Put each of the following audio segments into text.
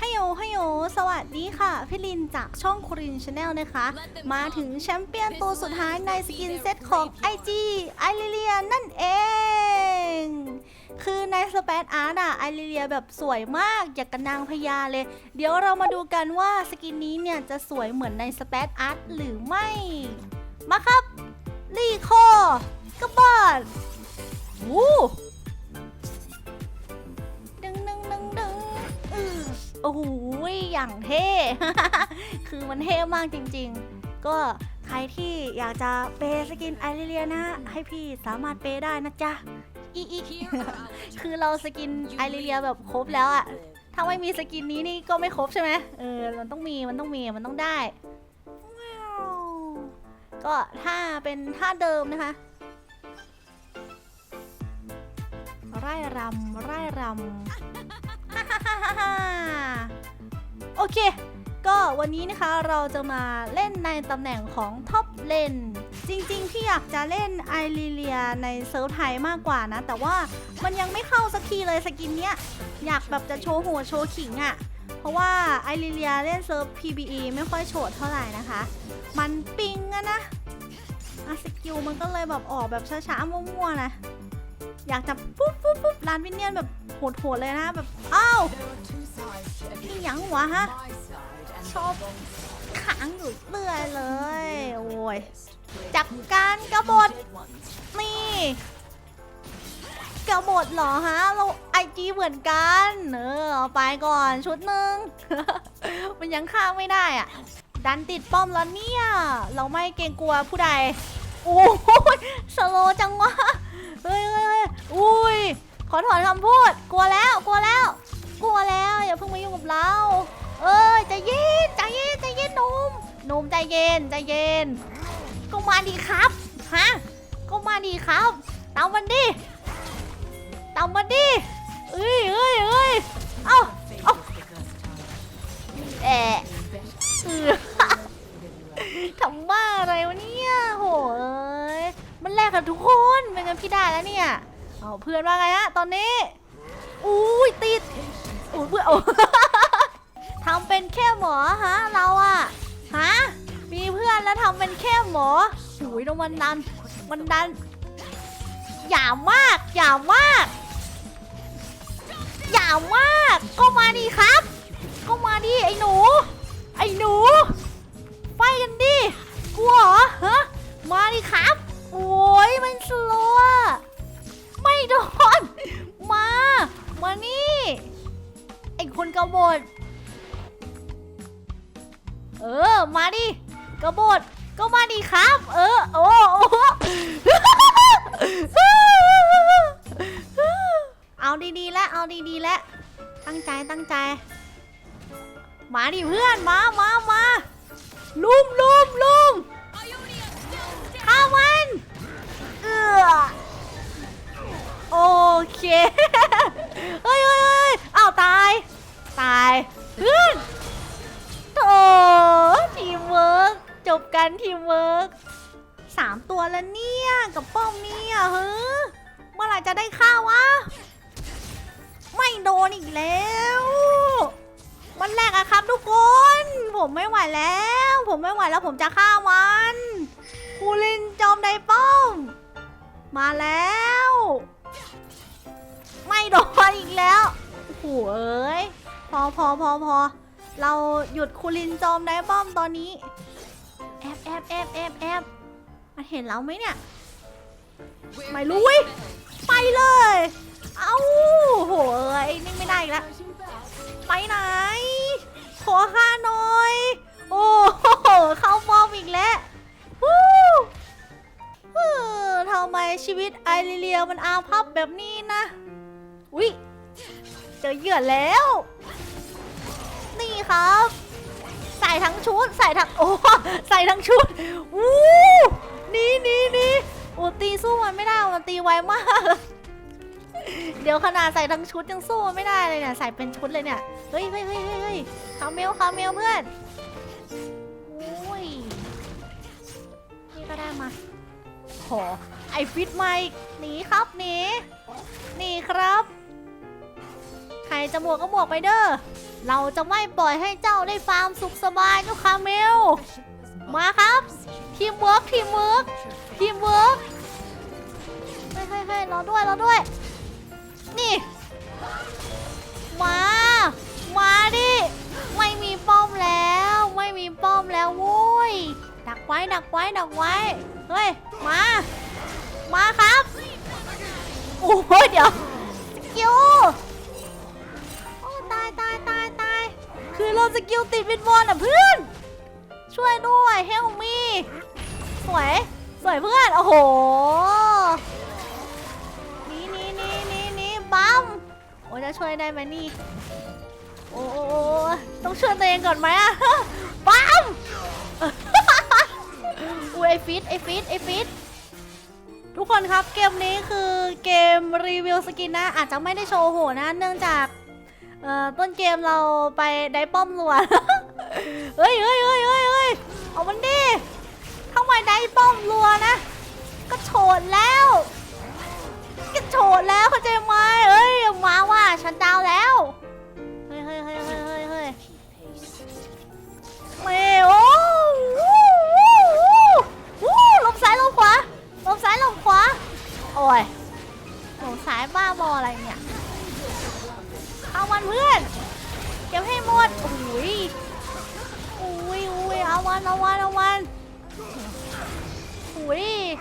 ฮัยโยฮัยโยสวัสดีค่ะ พี่ลินจากช่องครินชาแนลนะคะ มาถึงแชมเปี้ยนตัวสุดท้ายในสกินเซตของ IG ไอริเลียนั่นเอง คือในสเปซอาร์ตอะไอริเลียแบบสวยมาก อยากกระนางพญาเลย เดี๋ยวเรามาดูกันว่าสกินนี้เนี่ยจะสวยเหมือนในสเปซอาร์ตหรือไม่ มาครับ รีคอกระบาดวู้ โอ้โหอย่างเท่ คือมันเท่มากจริง ๆ ก็ใครที่อยากจะเปย์สกินไอริเลียนะให้พี่สามารถเปย์ได้นะจ๊ะอีอีคือเราสกินไอริเลียแบบครบแล้วอะถ้าไม่มีสกินนี้นี่ก็ไม่ครบใช่ไหมเออมันต้องมีมันต้องมีมันต้องได้ว้าวก็ถ้าเป็นท่าเดิมนะคะไร่รำไร่รำ โอเค ก็วันนี้นะคะเราจะมาเล่นในตำแหน่งของท็อปเลนจริงๆที่อยากจะเล่นไอริเลียในเซิร์ฟไทยมากกว่านะ แต่ว่ามันยังไม่เข้าสักทีเลยสกินเนี้ย อยากแบบจะโชว์หัวโชว์ขิงอะ่ะ เพราะว่าไอริเลียเล่นเซิร์ฟ PBE ไม่ค่อยโฉดเท่าไหร่นะคะ มันปิงอะนะอะสกิลมันก็เลยแบบออกแบบช้าๆมั่วๆนะ อยากจะปุ๊บปุ๊บปุ๊บร้านวินเนียนแบบโหดๆเลยนะแบบอ้าวนี่ยังวะฮะชอบขังอยู่เรื่อยเลย โอ้ยจับการกระบฏนี่กระบฏเหรอฮะ เราไอจีเหมือนกัน เออเอาไปก่อนชุดหนึ่งมันยังข้ามไม่ได้อะ ดันติดป้อมแล้วเนี่ย เราไม่เกรงกลัวผู้ใด โอ้ยสโลจังวะ เฮ้ยเฮ้ย อุ้ย ขอถอนคำพูด กลัวแล้ว กลัวแล้ว กลัวแล้ว อย่าเพิ่งมายุ่งกับเรา เอ้ยใจเย็น ใจเย็น ใจเย็นหนุ่มหนุ่มใจเย็น ใจเย็น ก็มาดีครับ ฮะ ก็มาดีครับ ตามมันดิ ตามมันดิ เอ้ยเอ้ยเอ้ยเอ้าเอ้าแอะทำบ้าอะไรวะเนี่ยโว้ยมันแลกกับทุกคน เป็นกันพี่ได้แล้วเนี่ย เอาเพื่อนว่าไงฮะตอนนี้ อุ้ยติดอุ้ยเพื่อนโอ้ทำเป็นแค่หมอฮะเราอะฮะมีเพื่อนแล้วทำเป็นแค่หมอหุยตรงมันดันมันดันอย่ามากอย่ามากอย่ามาก ก็มาดีครับ ก็มาดีไอ้หนู กบฏก็มาดิครับ เออ โอ้โอ้เอาดีๆ แล้ว เอาดีๆ แล้ว ตั้งใจ ตั้งใจ มาดิเพื่อน มา มา มา ลุมลุมลุมข้ามันเออโอเค เฮ้ยเฮ้ย ทีมเวิร์กสามตัวแล้วเนี่ย กับป้อมเนี่ยเฮ้ยเมื่อไหร่จะได้ข้าววะ ไม่โดนอีกแล้ว มันแรกอะครับทุกคน ผมไม่ไหวแล้ว ผมไม่ไหวแล้วผมจะฆ่ามันคูลินจอมไดป้อม มาแล้ว ไม่โดนอีกแล้วโอ้โหเอ้ยพอพอพอพอเราหยุดคูลินจอมไดป้อมตอนนี้ แอบแอบแอบแอบแอบมันเห็นเราไหมเนี่ย ไม่รู้เว้ยไปเลย เอ้าโหเอ้ยนิ่งไม่ได้อีกแล้วไปไหน ขอค่าหน่อย โอ้โห เข้าป้อมอีกแล้ววู้เออทำไมชีวิตไอริเลียมันอาภัพแบบนี้นะ อุ๊ย เจอเหยื่อแล้ว นี่ครับใส่ ทั้งชุด ใส่ทั้งโอ้ใส่ทั้งชุดวู้นี่นี่นี่โอ้ตีสู้มันไม่ได้มันตีไวมาก เดี๋ยวขนาดใส่ทั้งชุดยังสู้มันไม่ได้เลยเนี่ยใส่เป็นชุดเลยเนี่ยเฮ้ยเฮ้ยเฮ้ยเฮ้ยเฮ้ยคาเมลคาเมลเพื่อนโอ้ยนี่ก็ได้มาขอไอฟิตไมค์หนีครับหนีหนีครับใครจะบวกก็บวกไปเด้อ เราจะไม่ปล่อยให้เจ้าได้ฟาร์มสุขสบายนะคาเมล มาครับทีมเวิร์กทีมเวิร์กทีมเวิร์กเฮ้ยเฮ้ยเฮ้ยรอด้วยรอด้วย นี่ มา มาดิ ไม่มีป้อมแล้ว ไม่มีป้อมแล้วโว้ย ดักไว้ดักไว้ดักไว้ เฮ้ย มา มาครับ โอ้โหเดี๋ยวสกิลือเราสกิลติดวินวอนอะเพื่อน ช่วยด้วยเฮลมี่สวย สวยเพื่อน โอ้โห นี่นี่นี่นี่นี่บัมโอ้จะช่วยได้ไหมนี่โอ้โอ้โอ้ต้องช่วยตัวเองก่อนไหมอะบัมอุ้ยไอฟิตไอฟิตไอฟิตทุกคนครับเกมนี้คือเกมรีวิวสกินนะ อาจจะไม่ได้โชว์โหนะ เนื่องจาก เอ่อต้นเกมเราไปได้ป้อมรัว เฮ้ยเฮ้ยเฮ้ยเฮ้ยเฮ้ยเอามันดิทำไมได้ป้อมรัวนะ ก็โฉดแล้วก็โฉดแล้วเข้าใจไหมเอ้ยมาว่าฉันดาวแล้ว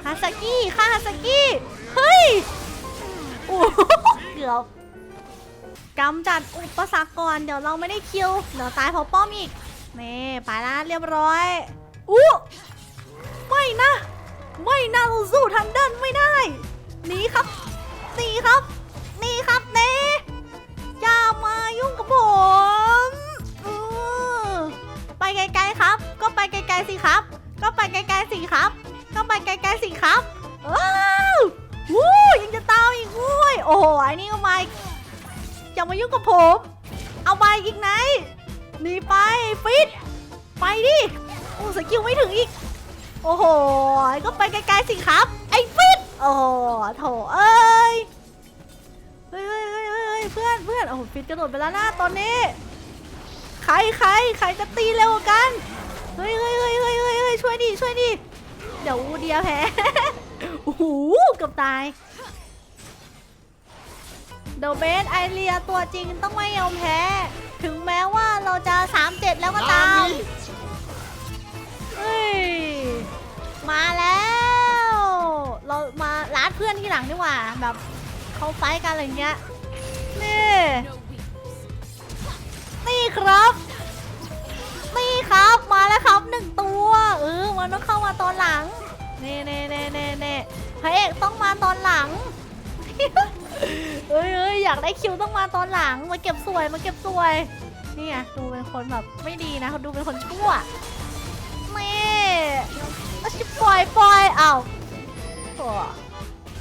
ฮาสกี้ค่าฮาสกี้ เฮ้ยโอ้เกือบกำจัดอุปสรรคก่อนเดี๋ยวเราไม่ได้คิว เดี๋ยวตายเพราะป้อมอีกนี่ไปละเรียบร้อยอู้ไม่นะ ไม่นะเราสู้ทางด้านไม่ได้หนีครับหนีครับ ไปดิ โอ้สกิลไม่ถึงอีก โอ้โห ก็ไปไกลๆสิครับ ไอ้ฟิตโอ้โหโถเอ้ย เฮ้ยเฮ้ยเฮ้ยเฮ้ยเพื่อนเพื่อนโอ้โหฟิตกระโดดไปแล้วนะตอนนี้ ใครใครใครจะตีเร็วกัน เฮ้ยเฮ้ยเฮ้ยเฮ้ยเฮ้ยเฮ้ยช่วยดิช่วยดิ เดี๋ยวอูเดียแพ้ โอ้โหเกือบตายเดอะเบสไอเรียตัวจริงต้องไม่ยอมแพ้ ถึงแม้ว่าเราจะ 3-7 แล้วก็ตามเฮ้ยมาแล้ว เรามาร้านเพื่อนที่หลังดีกว่า แบบเขาไฟท์กันอะไรเงี้ย นี่ นี่ครับ นี่ครับมาแล้วครับหนึ่งตัว เออ มันต้องเข้ามาตอนหลัง เน่เน่เน่เน่เน่พระเอกต้องมาตอนหลัง เอ้ยเอ้ยอยากได้คิวต้องมาตอนหลัง มาเก็บสวย มาเก็บสวย นี่ไงดูเป็นคนแบบไม่ดีนะเขาดูเป็นคนชั่วนี่เอาชิปล่อยปล่อยเอาโถ่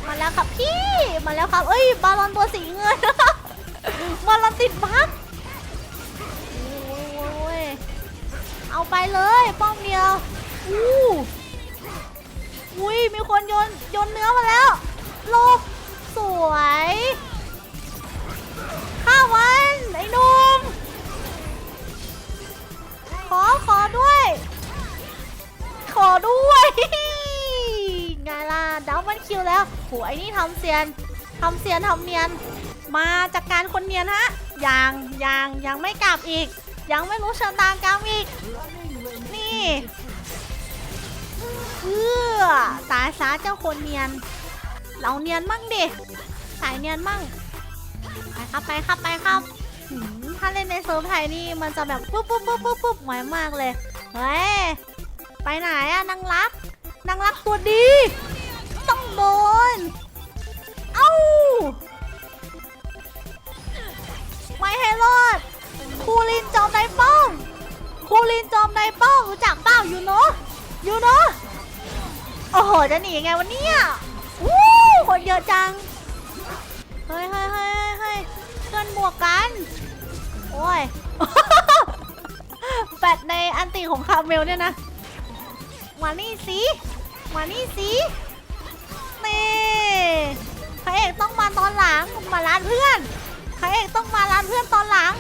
มาแล้วครับพี่ มาแล้วครับ เอ้ย บาลอนตัวสีเงิน บาลอนติดบักโอ้ยเอาไปเลยป้อมเดียว อู้อุ้ยมีคนโยนโยนเนื้อมาแล้วหลบสวย คิวแล้วโหไอ้นี่ทำเซียนทำเซียนทำเนียน มาจากการคนเนียนฮะยังยังยังไม่กลับอีก ยังไม่รู้ชะตากรรมอีก นี่เพื่อตายซาเจ้าคนเนียน เราเนียนมั่งดิสายเนียนมั่งไปครับไปครับไปครับถ้าเล่นในเซิร์ฟไทยนี่มันจะแบบปุ๊บปุ๊บปุ๊บปุ๊บปุ๊บไวมากเลยเฮ้ยไปไหนอะนางรักนางรักตัวดี ยังไงวันนี้วู้คนเยอะจัง เฮ้ยเฮ้ยเฮ้ยเฮ้ยเพื่อนบวกกัน โอ้ยแฟดในอันติของคาเมลเนี่ยนะ มานี่สิมานี่สินี่พระเอกต้องมาตอนหลัง มาร้านเพื่อนพระเอกต้องมาร้านเพื่อนตอนหลัง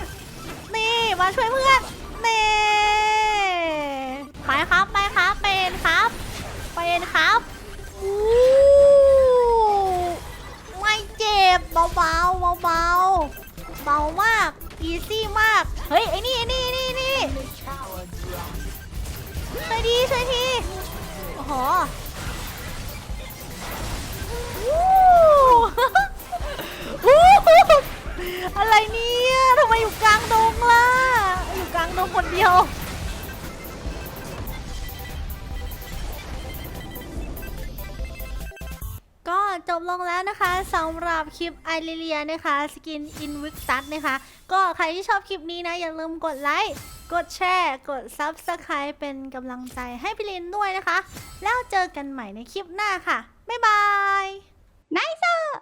นี่มาช่วยเพื่อนเน่ไปครับ เบามาก อีซี่มาก เฮ้ย ไอ้นี่ไอ้นี่ไอ้นี่ไอ้นี่ช่วยดีช่วยทีโอ้โห นะคะสำหรับคลิปไอริเลียนะคะ สกินอินวิกตัสนะคะ ก็ใครที่ชอบคลิปนี้นะ อย่าลืมกดไลค์ กดแชร์ กด Subscribe เป็นกำลังใจให้พี่ลินด้วยนะคะ แล้วเจอกันใหม่ในคลิปหน้าค่ะ บ๊ายบายไนเซอร์